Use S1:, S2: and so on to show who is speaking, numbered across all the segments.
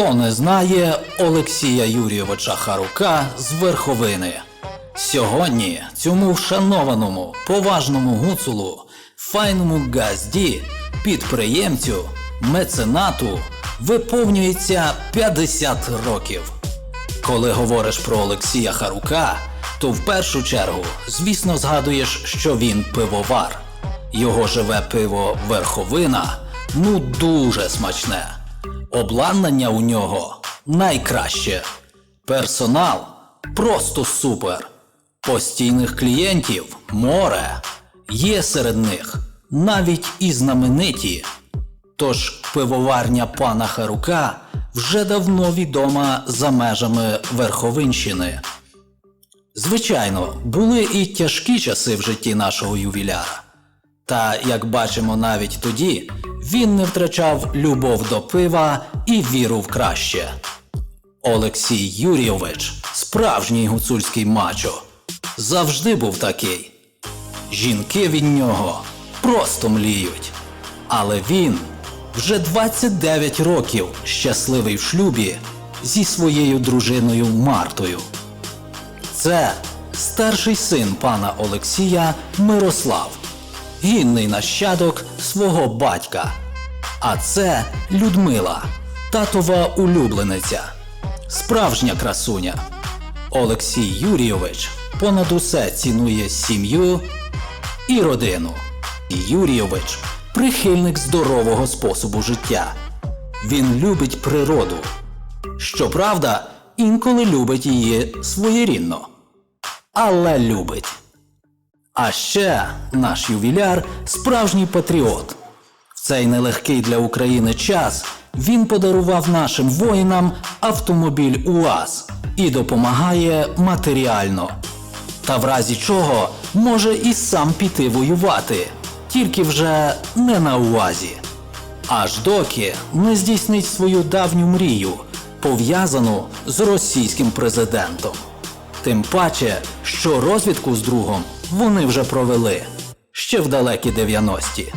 S1: Хто не знає Олексія Юрійовича Харука з верховини? Сьогодні цьому вшанованому, поважному гуцулу, файному газді, підприємцю, меценату виповнюється 50 років. Коли говориш про Олексія Харука, то в першу чергу, звісно, згадуєш, що він пивовар. Його живе пиво верховина ну дуже смачне. Обладнання у нього найкраще. Персонал просто супер. Постійних клієнтів море. Є серед них навіть і знамениті. Тож пивоварня пана Харука вже давно відома за межами Верховинщини. Звичайно, були і тяжкі часи в житті нашого ювіляра. Та, як бачимо навіть тоді, він не втрачав любов до пива і віру в краще. Олексій Юрійович, справжній гуцульський мачо, завжди був такий. Жінки від нього просто мліють. Але він вже 29 років щасливий в шлюбі зі своєю дружиною Мартою. Це старший син пана Олексія Мирослав, гінний нащадок свого батька. А це Людмила, татова улюблениця, справжня красуня. Олексій Юрійович понад усе цінує сім'ю і родину. Юрійович прихильник здорового способу життя. Він любить природу. Щоправда, інколи любить її своєрідно. Але любить. А ще наш ювіляр справжній патріот. В цей нелегкий для України час він подарував нашим воїнам автомобіль УАЗ і допомагає матеріально. Та в разі чого може і сам піти воювати, тільки вже не на УАЗі. Аж доки не здійснить свою давню мрію, пов'язану з російським президентом. Тим паче, що розвідку з другом вони вже провели ще в далекі 90-ті.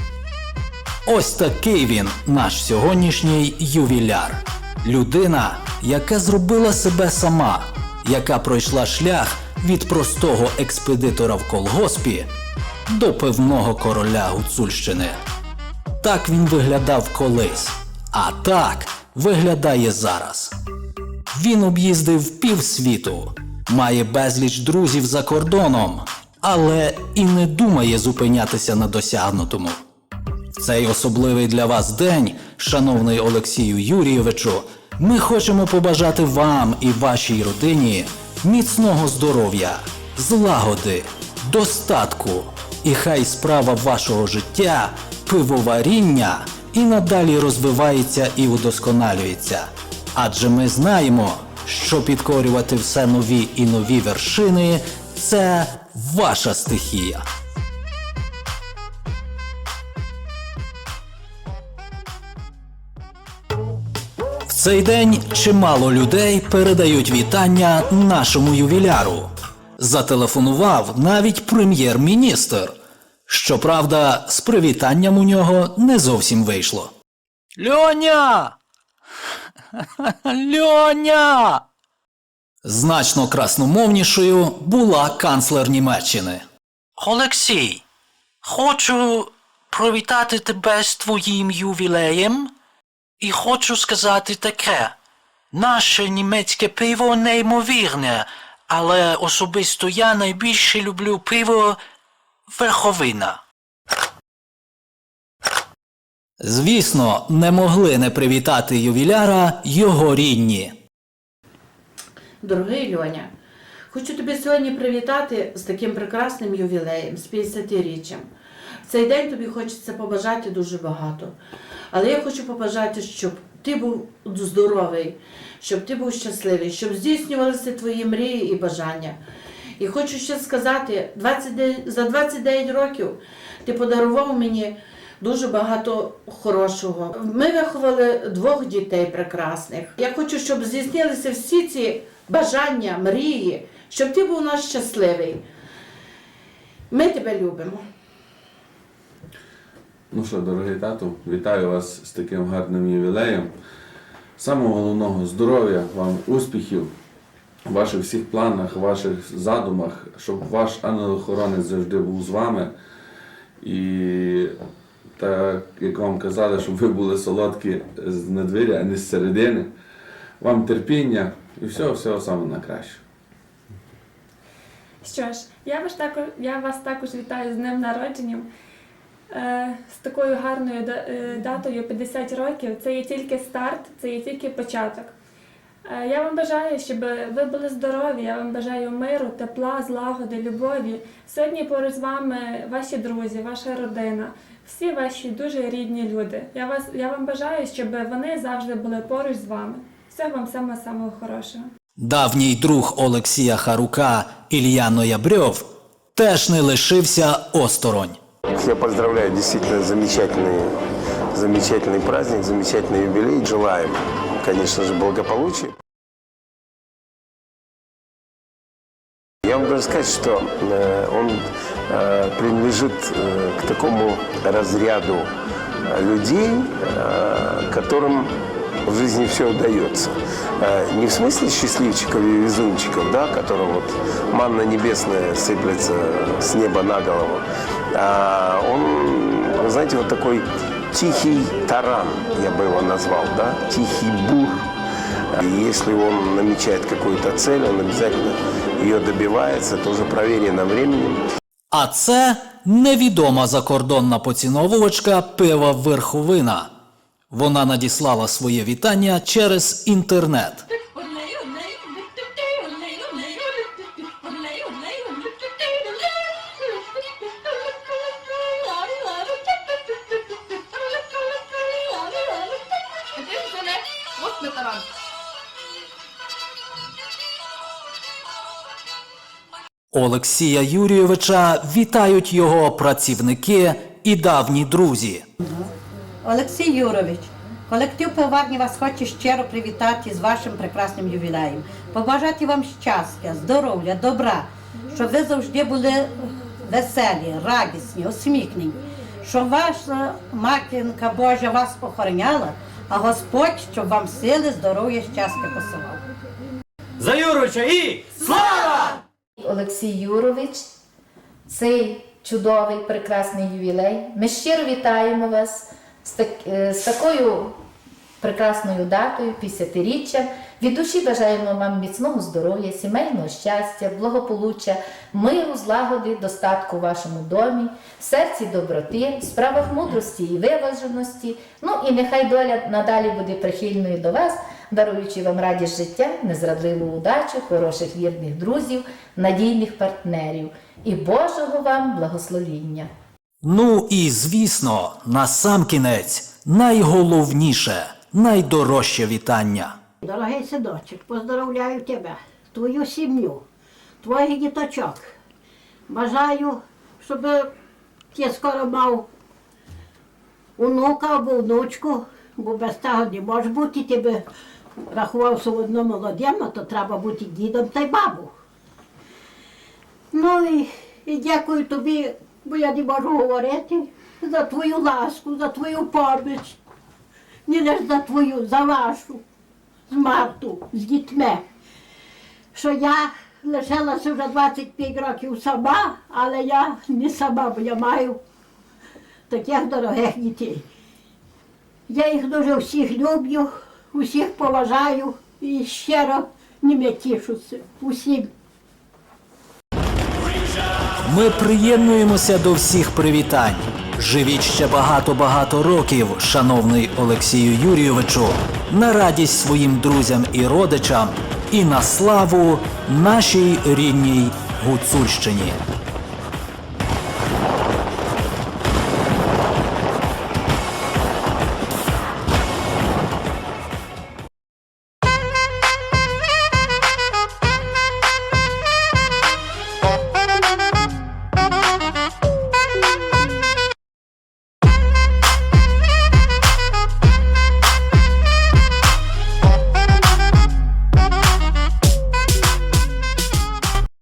S1: Ось такий він, наш сьогоднішній ювіляр. Людина, яка зробила себе сама, яка пройшла шлях від простого експедитора в колгоспі до певного короля Гуцульщини. Так він виглядав колись, а так виглядає зараз. Він об'їздив півсвіту, має безліч друзів за кордоном, але і не думає зупинятися на досягнутому. В цей особливий для вас день, шановний Олексію Юрійовичу, ми хочемо побажати вам і вашій родині міцного здоров'я, злагоди, достатку, і хай справа вашого життя, пивоваріння і надалі розвивається і удосконалюється. Адже ми знаємо, що підкорювати все нові і нові вершини це ваша стихія. В цей день чимало людей передають вітання нашому ювіляру. Зателефонував навіть прем'єр-міністр. Щоправда, з привітанням у нього не зовсім вийшло. Льоня! Льоня! Значно красномовнішою була канцлер Німеччини. Олексій, хочу привітати тебе з твоїм ювілеєм і хочу сказати таке. Наше німецьке пиво неймовірне, але особисто я найбільше люблю пиво верховина. Звісно, не могли не привітати ювіляра його рідні.
S2: Дорогий Льоня, хочу тебе сьогодні привітати з таким прекрасним ювілеєм, з 50-річчям. В цей день тобі хочеться побажати дуже багато. Але я хочу побажати, щоб ти був здоровий, щоб ти був щасливий, щоб здійснювалися твої мрії і бажання. І хочу ще сказати, 29, за 29 років ти подарував мені дуже багато хорошого. Ми виховали двох дітей прекрасних. Я хочу, щоб здійснилися всі ці бажання, мрії, щоб ти був наш щасливий. Ми тебе любимо.
S3: Ну що, дорогий тату, вітаю вас з таким гарним ювілеєм. самого головного здоров'я, вам успіхів в ваших всіх планах, ваших задумах, щоб ваш ангел-охоронець завжди був з вами. І так, як вам казали, щоб ви були солодкі з надвір'я, а не з середини. Вам терпіння і всього, всього самого найкращого.
S4: Що ж, я вас також, я вас також вітаю з днем народження. Е, з такою гарною е, датою 50 років. Це є тільки старт, це є тільки початок. Е, я вам бажаю, щоб ви були здорові, я вам бажаю миру, тепла, злагоди, любові. Сьогодні поруч з вами ваші друзі, ваша родина, всі ваші дуже рідні люди. Я, вас, я вам бажаю, щоб вони завжди були поруч з вами. Всього вам самого самого хорошого.
S1: Давній друг Олексія Харука Ілля Ноябрьов теж не лишився осторонь.
S5: Я поздравляю, действительно замечательный, замечательный праздник, замечательный юбилей. Желаем, конечно же, благополучия. Я должен сказать, что э, он э, принадлежит э, к такому разряду людей, которым в жизни все удается. Не в смысле счастливчиков и везунчиков, да, которым вот манна небесная сыплется с неба на голову, а он, знаете, вот такой тихий таран, я бы его назвал, да, тихий бур. Если он намечает какую-то цель, он обязательно ее добивается, тоже проверено временем.
S1: А це невідома закордонна поціновувачка пива Верховина. Вона надіслала своє вітання через інтернет. Олексія Юрійовича вітають його працівники і давні друзі.
S6: Олексій Юрович, колектив пиварні вас хоче щиро привітати з вашим прекрасним ювілеєм. Побажати вам щастя, здоров'я, добра, щоб ви завжди були веселі, радісні, усміхнені, щоб ваша матінка Божа вас охороняла, а Господь, щоб вам сили, здоров'я, щастя посилав.
S7: За Юровича і слава!
S8: Олексій Юрович, цей чудовий прекрасний ювілей. Ми щиро вітаємо вас з, так, е, з такою прекрасною датою, 50-річчям. Від душі бажаємо вам міцного здоров'я, сімейного щастя, благополуччя, миру, злагоди, достатку у вашому домі, в серці доброти, в справах мудрості і виваженості. Ну і нехай доля надалі буде прихильною до вас, даруючи вам радість життя, незрадливу удачу, хороших вірних друзів, надійних партнерів і Божого вам благословіння.
S1: Ну і звісно, насамкінець найголовніше, найдорожче вітання.
S9: Дорогий синочок, поздравляю тебе, твою сім'ю, твоїх діточок. Бажаю, щоб ти скоро мав онука або внучку, бо без того не може бути, ти рахувався одно молодим, а то треба бути дідом та й бабу. Ну і, і дякую тобі, бо я не можу говорити, за твою ласку, за твою поміч. Не лише за твою, за вашу з Марту, з дітьми. Що я лишилася вже 25 років сама, але я не сама, бо я маю таких дорогих дітей. Я їх дуже всіх люблю, усіх поважаю і щиро ними тішуся. Усім.
S1: Ми приєднуємося до всіх привітань. Живіть ще багато-багато років, шановний Олексію Юрійовичу, на радість своїм друзям і родичам і на славу нашій рідній Гуцульщині.